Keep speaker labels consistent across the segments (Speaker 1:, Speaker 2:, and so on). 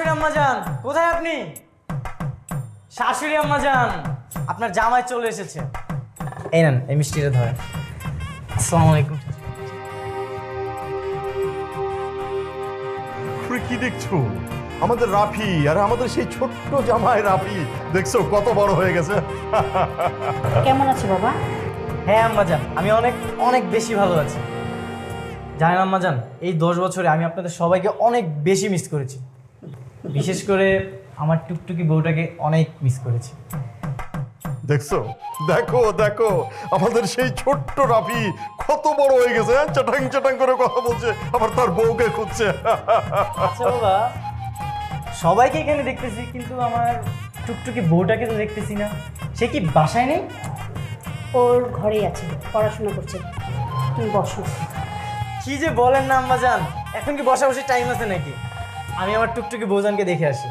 Speaker 1: শাশুড়ি আম্মা যান। কোথায় আপনি? শাশুড়ি আম্মা যান। আপনার জামাই চলে এসেছে। এই নেন এই মিষ্টিটা ধরেন। আসসালামু আলাইকুম।
Speaker 2: কি দেখছ? আমাদের রাফি আর আমাদের সেই ছোট্ট জামাই রাফি। দেখছ কত বড় হয়ে গেছে?
Speaker 3: কেমন আছে বাবা?
Speaker 1: হ্যাঁ আম্মা যান আমি অনেক অনেক বেশি ভালো আছি। জানেন আম্মা যান এই দশ বছরে আমি আপনাদের সবাইকে অনেক বেশি মিস করেছি। বিশেষ করে আমার টুকটুকি বউটাকে অনেক মিস করেছি।
Speaker 2: দেখছ? দেখো দেখো আমাদের সেই ছোট্ট রাফি কত বড় হয়ে গেছে হ্যাঁ? চাটাং চাটাং করে কথা বলছে আবার তার বউকে খুঁজছে।
Speaker 1: আচ্ছা বাবা সবাইকে এখানে দেখতেছি কিন্তু আমার টুকটুকি বউটাকে তো দেখতেছি না। সে কি বাসায় নেই?
Speaker 3: ওর ঘরেই আছে পড়াশোনা করছে। তুমি বসো।
Speaker 1: কি যে বলেন না আম্মা যান এখন কি বসা বসে টাইম আছে নাকি? আমি আমার টুকটুকি বউজানকে দেখে আসি।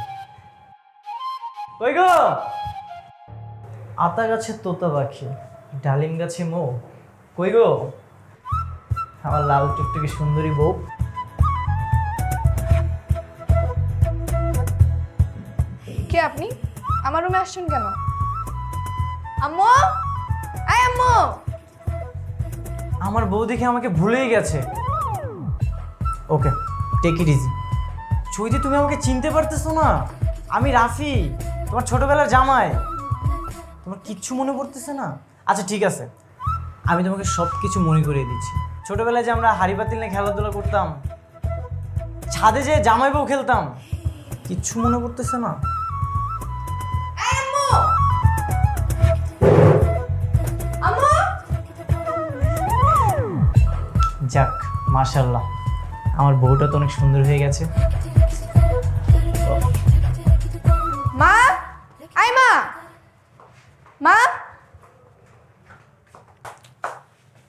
Speaker 1: ওই গো? আতা গাছে তোতা পাখি ডালিম গাছে মৌ। কই গো? আমার লাল টুকটুকি সুন্দরী বউ।
Speaker 4: কে আপনি? আমার রুমে আসছেন কেন? আম্মু? আয় আম্মু!
Speaker 1: আমার বউ দেখে আমাকে ভুলেই গেছে। Okay take it easy Chaiti তুমি আমাকে চিনতে পারতেছো না। আমি রাফি তোমার ছোটবেলার জামাই। তোমার কিচ্ছু মনে পড়তেছে না? আচ্ছা ঠিক আছে। আমি তোমাকে সব কিছু মনে করিয়ে দিচ্ছি। ছোটবেলায় যে আমরা হাড়ি পাতিল নিয়ে খেলাধুলা করতাম ছাদে যে জামাই বউ খেলতাম কিচ্ছু মনে পড়তেছে না? যাক মার্শাল্লাহ আমার বউটা তো অনেক সুন্দর হয়ে গেছে।
Speaker 4: মা? আয় মা। মা?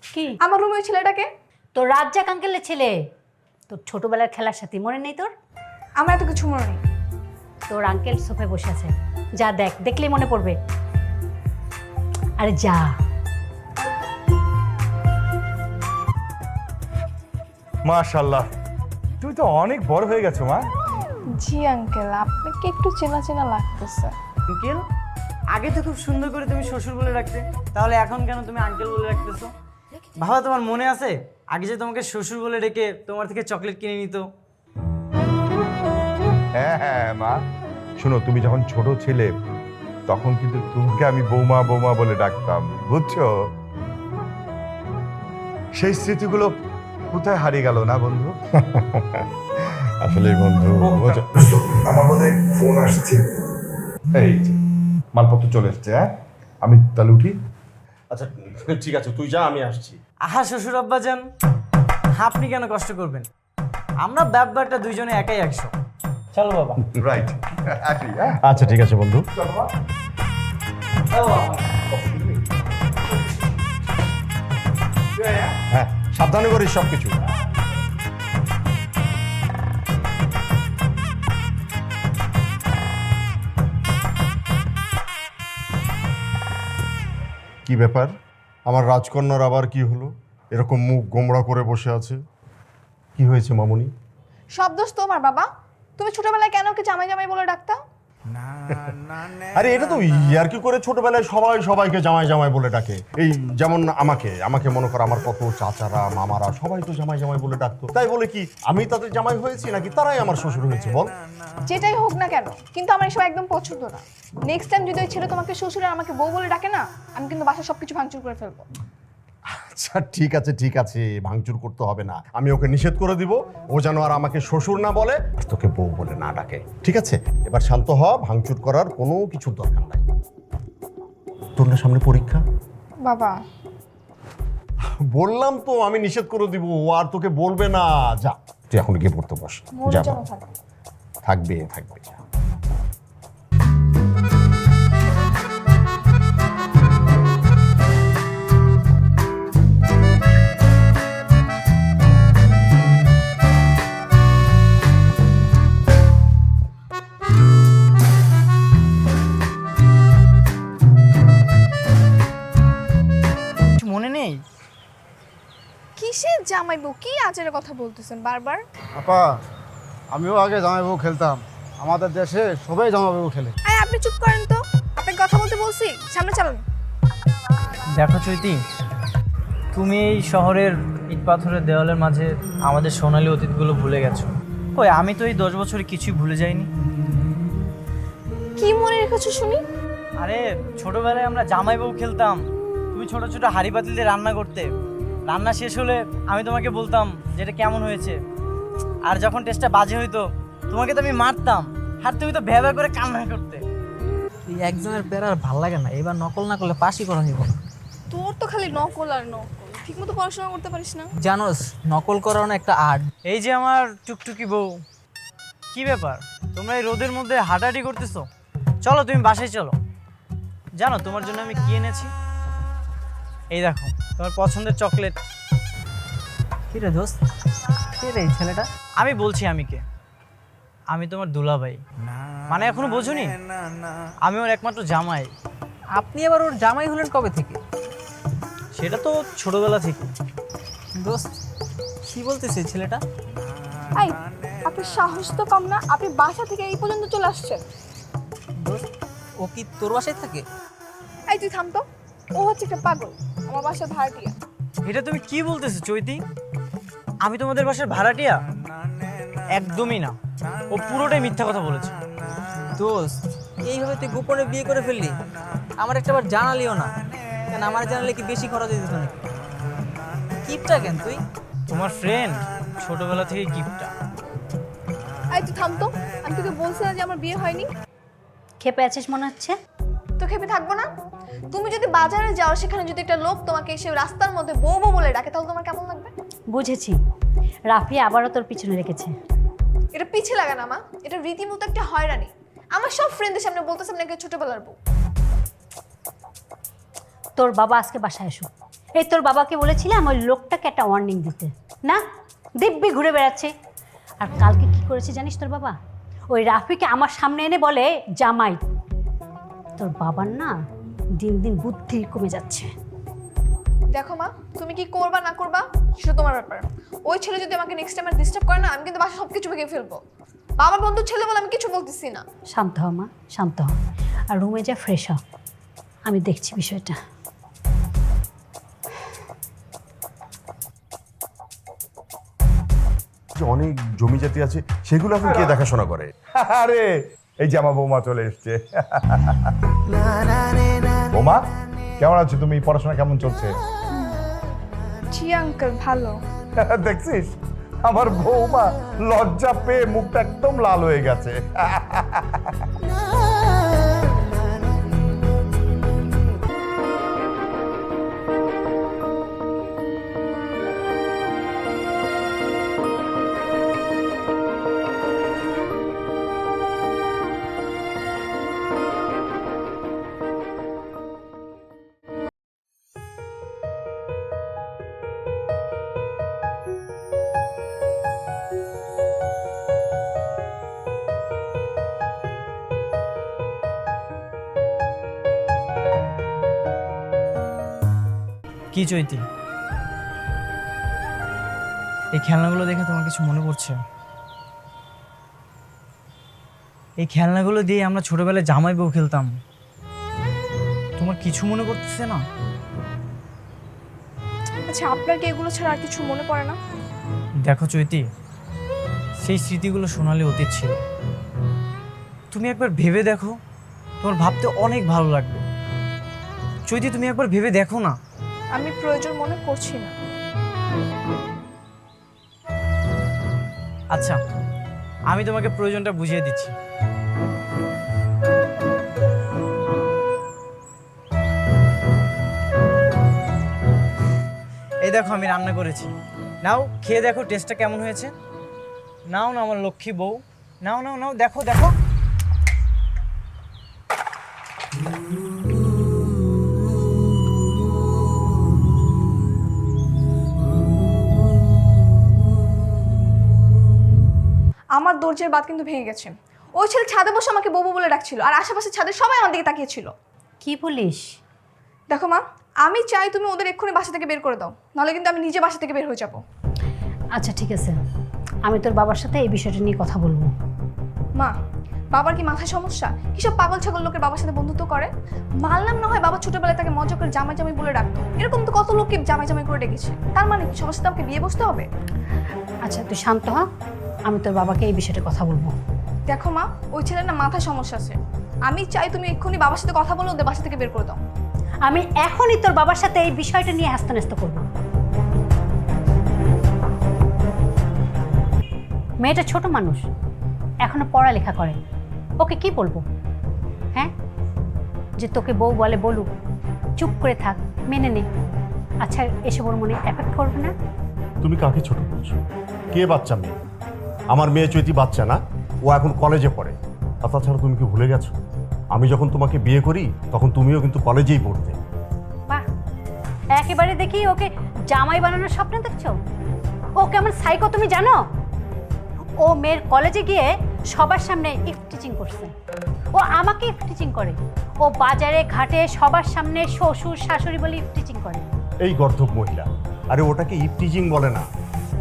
Speaker 3: কি?
Speaker 4: আমার রুমে ওই ছেলেটাকে?
Speaker 3: তোর রাজ্জাক আঙ্কেলের ছেলে। তোর ছোটবেলার খেলার সাথে মনে নেই তোর?
Speaker 4: আমার এত কিছু মনে নেই।
Speaker 3: তোর আঙ্কেল সোফায় বসে আছে। যা দেখ দেখলেই মনে পড়বে। আরে যা।
Speaker 5: মাশাল্লাহ তুমি তো অনেক বড় হয়ে গেছো মা।
Speaker 4: জি আঙ্কেল আপনাকে একটু চেনা চেনা লাগতেছে।
Speaker 1: আঙ্কেল আগে তো খুব সুন্দর করে তুমি শ্বশুর বলে রাখতে তাহলে এখন কেন তুমি আঙ্কেল বলে রাখতেছো? বাবা তোমার মনে আছে? আগে যে তোমাকে শ্বশুর বলে ডেকে তোমার থেকে চকলেট কিনে নিত।
Speaker 5: হ্যাঁ হ্যাঁ মা। শোনো তুমি যখন ছোট ছেলে তখন কিন্তু তোমাকে আমি বৌমা বৌমা বলে ডাকতাম বুঝছ? সেই স্মৃতিগুলো কোথায় হারিয়ে গেল না বন্ধু?
Speaker 2: আসলে বন্ধু
Speaker 5: আমার মনে ফোন আসছে। এই যে, মালপত্র চলে এসছে হ্যাঁ? আমি তাহলে উঠি।
Speaker 2: আচ্ছা ঠিক আছে তুই যা আমি আসছি।
Speaker 1: আহা শ্বশুর আব্বা যান আপনি কেন কষ্ট করবেন? আমরা ব্যাপারটা দুইজনে একাই একশো। চলো বাবা।
Speaker 5: রাইট হ্যাঁ?
Speaker 2: আচ্ছা ঠিক আছে বন্ধু। হ্যাঁ সাবধানে করিস সব কিছু কি ব্যাপার? আমার রাজকন্যার আবার কি হলো? এরকম মুখ গোমড়া করে বসে আছে। কি হয়েছে মামুনি?
Speaker 4: সব দোষ তোমার, বাবা। তুমি ছোটবেলায় কেন কি জামাই জামাই বলে ডাকতা?
Speaker 2: আরে এটা তো ইয়ার্কি করে ছোটবেলায় সবাই সবাইকে জামাই জামাই বলে ডাকে? এই যেমন আমাকে আমাকে মনে কর আমার কত চাচারা মামারা সবাই তো জামাই জামাই বলে ডাকতো। তাই বলে কি আমি তাদের জামাই হয়েছি নাকি তারাই আমার শ্বশুর হয়েছে বল?
Speaker 4: যেটাই হোক না কেন কিন্তু আমার এসব একদম পছন্দ না। নেক্সট টাইম যদি ওই ছেলে তোমাকে শ্বশুর আর আমাকে বউ বলে ডাকে না আমি কিন্তু বাসায় সবকিছু ভাঙচুর করে ফেলব।
Speaker 2: আচ্ছা ঠিক আছে ঠিক আছে ভাঙচুর করতে হবে না। আমি ওকে নিষেধ করে দিব। ও যেন আর আমাকে শ্বশুর না বলে আর তোকে বউ বলে না ডাকে। ঠিক আছে? এবার শান্ত হ ভাঙচুর করার কোনো কিছুর দরকার নাই। তোর না সামনে পরীক্ষা?
Speaker 4: বাবা।
Speaker 2: বললাম তো আমি নিষেধ করে দিব। ও আর তোকে বলবে না। যা তুই এখন গিয়ে পড়তে বস। যা থাকবে থাকবে
Speaker 4: আচারের কথা বলতেছেন বারবার?
Speaker 6: আপা আমিও আগে জামাই বউ খেলতাম। আমাদের দেশে সবাই জামাবাবু খেলে।
Speaker 4: আয় আপনি চুপ করেন তো। আপনাকে কথা বলতে বলছি সামনে চালান।
Speaker 1: দেখো চৈতি তুমি এই শহরের ইট পাথরের দেওয়ালের মাঝে আমাদের সোনালী অতীতগুলো ভুলে গেছো। ওই আমি তো এই দশ বছরে কিছুই ভুলে যাইনি।
Speaker 4: কি মনে রেখেছো শুনি?
Speaker 1: আরে ছোটবেলায় আমরা জামাই বউ খেলতাম। তুমি ছোট ছোট হাড়ি পাতিল দিয়ে রান্না করতে। রান্না শেষ হলে আমি তোমাকে বলতাম যে এটা কেমন হয়েছে। আর যখন টেস্টটা বাজে হইতো তোমাকে তো আমি মারতাম। আর তুমি তো ভ্যাবা করে কান্না করতে।
Speaker 7: এই একজনের আর ভালো লাগে না। এবার নকল না করলে পাশই করা হইব না।
Speaker 4: তোর তো খালি নকল আর নকল। ঠিকমতো পড়াশোনা করতে পারিস না।
Speaker 7: জানোস নকল করাও না একটা আর্ট।
Speaker 1: এই যে আমার টুকটুকি বউ। কি ব্যাপার? তোমরা এই রোদের মধ্যে হাঁটাহাঁটি করতেছো? চলো তুমি বাসায় চলো। জানো তোমার জন্য আমি কি এনেছি? এই দেখো তোমার পছন্দের চকলেট
Speaker 7: কি রে দোস্ত? কে রে এই ছেলেটা?
Speaker 1: আমি বলছি আমি কে আমি তোমার দুলাভাই। মানে এখনও বোঝোনি? আমি ওর একমাত্র জামাই।
Speaker 7: আপনি আবার ওর জামাই হলেন কবে থেকে?
Speaker 1: সেটা তো ছোটবেলা থেকে।
Speaker 7: দোস্ত কি বলতেছে ছেলেটা?
Speaker 4: আই আপনার সাহস তো কম না আপনি বাসা থেকে এই পর্যন্ত চলে আসছেন।
Speaker 7: দোস্ত ও কি তোর বাসায় থাকে?
Speaker 4: এই তুই থাম তো ও হচ্ছে একটা পাগল। আমার বাসা ভাড়াটিয়া।
Speaker 1: এটা তুমি কি বলতেছো চৈতি? আমি তোমাদের বাসার ভাড়াটিয়া? একদমই না। ও পুরোটাই মিথ্যা কথা বলেছে।
Speaker 7: দোস্ত এইভাবে তুই গোপনে বিয়ে করে ফেললি? আমার একটা বার জানালিও না। কেন আমার জানালে কি বেশি খরচ হয়ে যেত কিপটা কেন তুই?
Speaker 1: তোমার ফ্রেন্ড ছোটবেলা থেকে গিফটটা
Speaker 4: এই তুই থাম তো। আমি তোকে বলছি না যে আমার বিয়ে হয়নি।
Speaker 3: খেপে আছিস মনে হচ্ছে?
Speaker 4: তো খেপে থাকব না? তুমি যদি বাজারে যাও সেখানে যদি একটা লোক তোমাকে এসে রাস্তার মধ্যে বউ বউ বলে ডাকে তাহলে তোমার কেমন লাগবে?
Speaker 3: বুঝেছি। রাফি আবারও তোর পিছনে রেখেছে।
Speaker 4: এটা পিছে লাগা না মা। এটা রীতিমতো একটা হয়রানি। আমার সব ফ্রেন্ডদের সামনে বলতেছে আপনাকে ছোটবেলার বউ।
Speaker 3: তোর বাবা আজকে বাসায় এসো। এই তোর বাবাকে বলেছিলাম ওই লোকটাকে একটা ওয়ার্নিং দিতে। না? দিব্যি ঘুরে বেড়াচ্ছে। আর কালকে কি করেছে জানিস তোর বাবা? ওই রাফিকে আমার সামনে এনে বলে জামাই তোর বাবার না দিন দিন বুদ্ধি কমে যাচ্ছে।
Speaker 4: দেখো মা তুমি কি করবা না করবা সেটা তোমার ব্যাপার। ওই ছেলে যদি আমাকে নেক্সট টাইম ডিস্টার্ব করে না আমি কিন্তু বাসা সব কিছু ভেঙে ফেলব। বাবার বন্ধু ছেলে বলে আমি কিছু বলতেছি না।
Speaker 3: শান্ত হ মা শান্ত হ আর রুমে যা ফ্রেশ হ আমি দেখছি বিষয়টা।
Speaker 2: অনেক জমি জাতি আছে সেগুলো এখন কে দেখাশোনা করে?
Speaker 5: আরে এই যে আমার বৌমা চলে এসছে। বৌমা কেমন আছো তুমি? পড়াশোনা কেমন চলছে?
Speaker 4: জি আঙ্কেল ভালো।
Speaker 5: দেখছিস? আমার বৌমা লজ্জা পেয়ে মুখটা একদম লাল হয়ে গেছে।
Speaker 1: কি চৈতি? এই খেলনাগুলো দেখে তোমার কিছু মনে পড়ছে? এই খেলনাগুলো দিয়ে আমরা ছোটবেলায় জামাই বউ খেলতাম। তোমার কিছু মনে করতেছে না?
Speaker 4: আচ্ছা আপনার কি এগুলো ছাড়া আর কিছু মনে পড়ে না?
Speaker 1: দেখো চৈতি সেই স্মৃতিগুলো সোনালি অতীত ছিল। তুমি একবার ভেবে দেখো তোমার ভাবতে অনেক ভালো লাগবে। চৈতি তুমি একবার ভেবে দেখো না?
Speaker 4: আমি প্রয়োজন মনে করছি না।
Speaker 1: আচ্ছা আমি তোমাকে প্রয়োজনটা বুঝিয়ে দিচ্ছি। এই দেখো, আমি রান্না করেছি। নাও, খেয়ে দেখো টেস্টটা কেমন হয়েছে? নাও না আমার লক্ষ্মী বউ। নাও নাও নাও, দেখো দেখো।
Speaker 4: দরজার বাদ কিন্তু ভেঙে গেছে। ওই ছেলে ছাদে বসে আমাকে বউ বলে ডাকছিল আর আশেপাশে ছাদে সবাই আমার দিকে তাকিয়েছিল।
Speaker 3: কি বলিস?
Speaker 4: দেখো মা আমি চাই তুমি ওদের এক্ষুনি বাসা থেকে বের করে দাও নাহলে কিন্তু আমি নিজে বাসা থেকে বের হয়ে যাব।
Speaker 3: আচ্ছা ঠিক আছে। আমি তোর বাবার সাথে এই বিষয়টা নিয়ে কথা বলব।
Speaker 4: মা বাবার কি মাথায় সমস্যা? কিসব পাগল ছাগল লোকের বাবার সাথে বন্ধুত্ব করে? মানলাম না হয় বাবা ছোটবেলায় তাকে মজা করে জামাই জামাই বলে ডাকতো। এরকম তো কত লোককে জামাই জামাই করে ডেকেছে। তার মানে কি সবার সাথে আমাকে বিয়ে বসতে হবে?
Speaker 3: আচ্ছা তুই শান্ত হ। আমি তোর বাবাকে এই বিষয়টা কথা বলব।
Speaker 4: দেখো মা ওই ছেলের না মাথায় সমস্যা আছে। আমি চাই তুমি এক্ষুনি বাবার সাথে কথা বলে ওদের বাসা থেকে বের করে দাও।
Speaker 3: আমি এখনই তোর বাবার সাথে এই বিষয়টা নিয়ে হাস্তান্যস্ত করব। মেয়েটা ছোট মানুষ এখনও পড়ালেখা করে। ওকে কি বলব? হ্যাঁ? যে তোকে বউ বলে বলুক চুপ করে থাক মেনে নে। আচ্ছা এসব ওর মনে এফেক্ট করবে না?
Speaker 2: তুমি কাকে ছোট বলছো? কে বাচ্চা মেয়ে? আমার মেয়ে চৈতি বাচ্চা না ও এখন কলেজে পড়ে। আর তাছাড়া তুমি কি ভুলে গেছো? আমি যখন তোমাকে বিয়ে করি তখন তুমিও কিন্তু কলেজেই পড়তে।
Speaker 3: বাহ একেবারে দেখি ওকে জামাই বানানোর স্বপ্ন দেখছ? ও কেমন সাইকো তুমি জানো? ও মেয়ের কলেজে গিয়ে সবার সামনে ইফ টিচিং করছে। ও আমাকে ইফ টিচিং করে। ও বাজারে ঘাটে সবার সামনে শ্বশুর শাশুড়ি বলে ইফ টিচিং করে।
Speaker 2: এই গর্ধব মহিলা। আরে ওটাকে ইপটিজিং বলে না।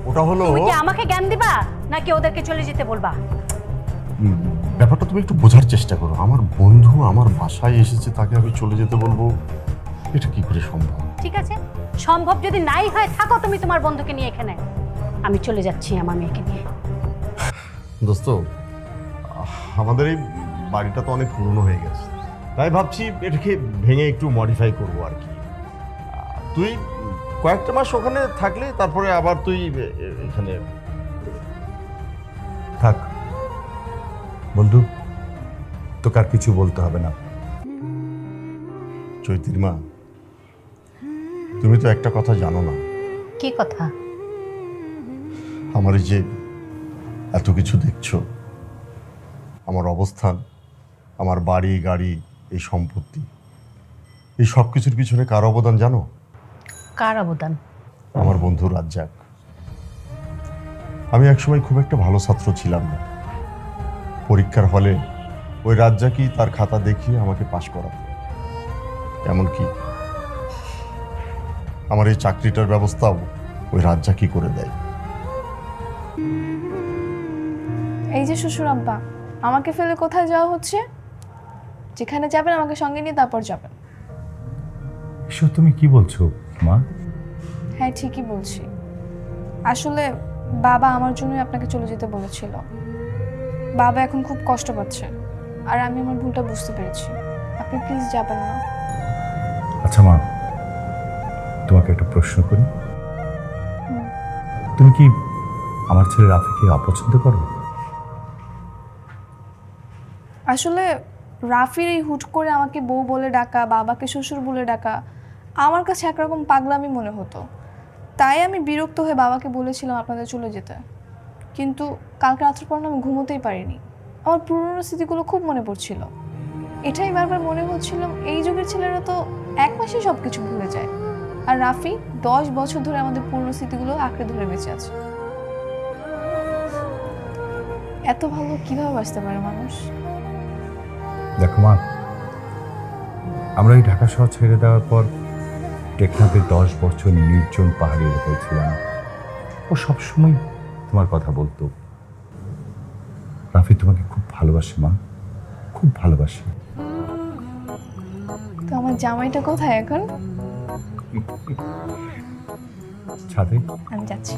Speaker 2: ওটা হলো
Speaker 3: তুমি কি আমাকে জ্ঞান দিবা? নাকি ওদেরকে চলে যেতে বলবা?
Speaker 2: ব্যাপারটা তুমি একটু বোঝার চেষ্টা করো। আমার বন্ধু আমার বাসায় এসেছে তাকে আমি চলে যেতে বলব। এটা কি করে সম্ভব?
Speaker 3: ঠিক আছে। সম্ভব যদি নাই হয় থাকো তুমি তোমার বন্ধুকে নিয়ে এখানে। আমি চলে যাচ্ছি আমার মেয়েকে নিয়ে।
Speaker 2: দোস্ত আমাদের এই বাড়িটা তো অনেক পুরনো হয়ে গেছে। তাই ভাবছি এটাকে ভেঙে একটু মডিফাই করব আর কি। তুই কয়েকটা মাস ওখানে থাকলে তারপরে আবার তুই এখানে
Speaker 5: থাক। বন্ধু তোকে আর কিছু বলতে হবে না।
Speaker 2: চৈতির মা তুমি তো একটা কথা জানো না।
Speaker 3: কি কথা?
Speaker 2: আমার এই যে এত কিছু দেখছ আমার অবস্থান আমার বাড়ি গাড়ি এই সম্পত্তি এই সব কিছুর পিছনে কার অবদান জানো?
Speaker 3: কার অবদান?
Speaker 2: আমার বন্ধু রাজ্জাক। আমি একসময় খুব একটা ভালো ছাত্র ছিলাম না। পরীক্ষার হলে ওই রাজ্জাকই তার খাতা দেখিয়ে আমাকে পাশ করাতো। এমনকি আমার এই চাকরিটার ব্যবস্থাও ওই রাজ্জাকই করে দেয়।
Speaker 4: এই যে শ্বশুর আব্বা আমাকে ফেলে কোথায় যাওয়া হচ্ছে? যেখানে যাবেন আমাকে সঙ্গে নিয়ে তারপর যাবেন।
Speaker 5: এসব তুমি কি বলছো? মা?
Speaker 4: হ্যাঁ ঠিকই বলছি। আসলে বাবা আমার জন্যই আপনাকে চলে যেতে বলেছিল। বাবা এখন খুব কষ্ট পাচ্ছে। আর আমি আমার ভুলটা বুঝতে পেরেছি। আপনি প্লিজ যাবেন না।
Speaker 5: আচ্ছা মা তোমাকে একটা প্রশ্ন করি। তুমি কি আমার ছেলে রাফিকে অপছন্দ করো?
Speaker 4: আসলে রাফির এই হুট করে আমাকে বউ বলে ডাকা বাবাকে শ্বশুর বলে ডাকা আমার কাছে একরকম পাগলামি মনে হতো। তাই আমি বিরক্ত হয়ে বাবাকে বলেছিলাম আপনাদের চলে যেতে। কিন্তু কালকে রাত্র পর আমি ঘুমোতেই পারিনি। আমার পুরনো স্মৃতিগুলো খুব মনে পড়ছিল। এটাই বারবার মনে হচ্ছিল, এই যুগের ছেলেরা তো এক মাসেই সব কিছু ভুলে যায়। আর রাফি দশ বছর ধরে আমাদের পুরনো স্মৃতিগুলো আঁকড়ে ধরে বেঁচে আছে। এত ভালো কীভাবে বাঁচতে পারে মানুষ?
Speaker 5: দেখো মা, আমরা এই ঢাকা শহর ছেড়ে দেওয়ার পর টেকনাফে দশ বছর নির্জন পাহাড়ি এলাকায় ছিলাম। ও সবসময় তোমার কথা বলতো। রাফি তোমাকে খুব ভালোবাসে মা। খুব ভালোবাসে।
Speaker 4: তো আমার জামাইটা কোথায় এখন?
Speaker 5: ছাদে?
Speaker 4: আমি যাচ্ছি।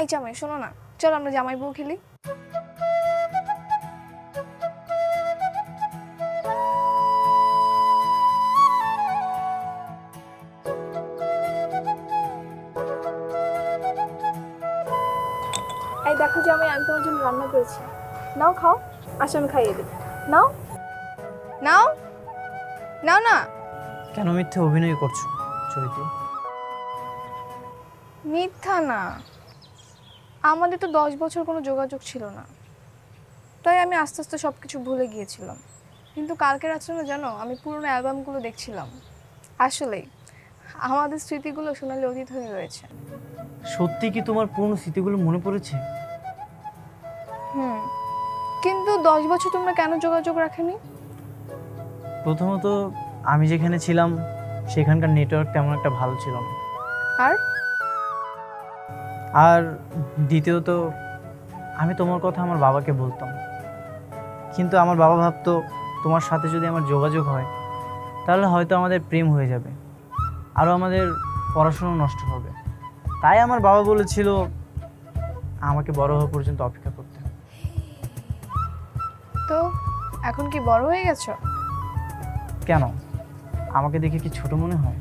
Speaker 4: এই জামাই শোনো না। চলো আমরা জামাই বউ খেলি। এই দেখো জামাই আমি তোমার জন্য রান্না করেছি। নাও খাও আসো আমি খাইয়ে দিই। নাও। নাও। নাও না।
Speaker 1: কেন মিথ্যে অভিনয় করছ চৈতি
Speaker 4: মিথ্যা না। আমাদের তো দশ বছর কোনো যোগাযোগ ছিল না। তাই আমি আস্তে আস্তে সব কিছু ভুলে গিয়েছিলাম। কিন্তু কালকের আচরণে জানো আমি পুরনো অ্যালবামগুলো দেখছিলাম। আসলেই আমাদের স্মৃতিগুলো সোনালি অতীত হয়ে রয়েছে।
Speaker 1: সত্যি কি তোমার পুরনো স্মৃতিগুলো মনে পড়েছে?
Speaker 4: হুম কিন্তু দশ বছর তোমরা কেন যোগাযোগ রাখেনি?
Speaker 1: প্রথমত আমি যেখানে ছিলাম সেখানকার নেটওয়ার্ক তেমন একটা ভালো ছিল না।
Speaker 4: আর?
Speaker 1: আর দ্বিতীয়ত আমি তোমার কথা আমার বাবাকে বলতাম। কিন্তু আমার বাবা ভাবতো তোমার সাথে যদি আমার যোগাযোগ হয় তাহলে হয়তো আমাদের প্রেম হয়ে যাবে আরও আমাদের পড়াশুনো নষ্ট হবে। তাই আমার বাবা বলেছিল আমাকে বড় হওয়া পর্যন্ত অপেক্ষা করতে
Speaker 4: তো এখন কি বড় হয়ে গেছো?
Speaker 1: কেন? আমাকে দেখে কি ছোট মনে হয়?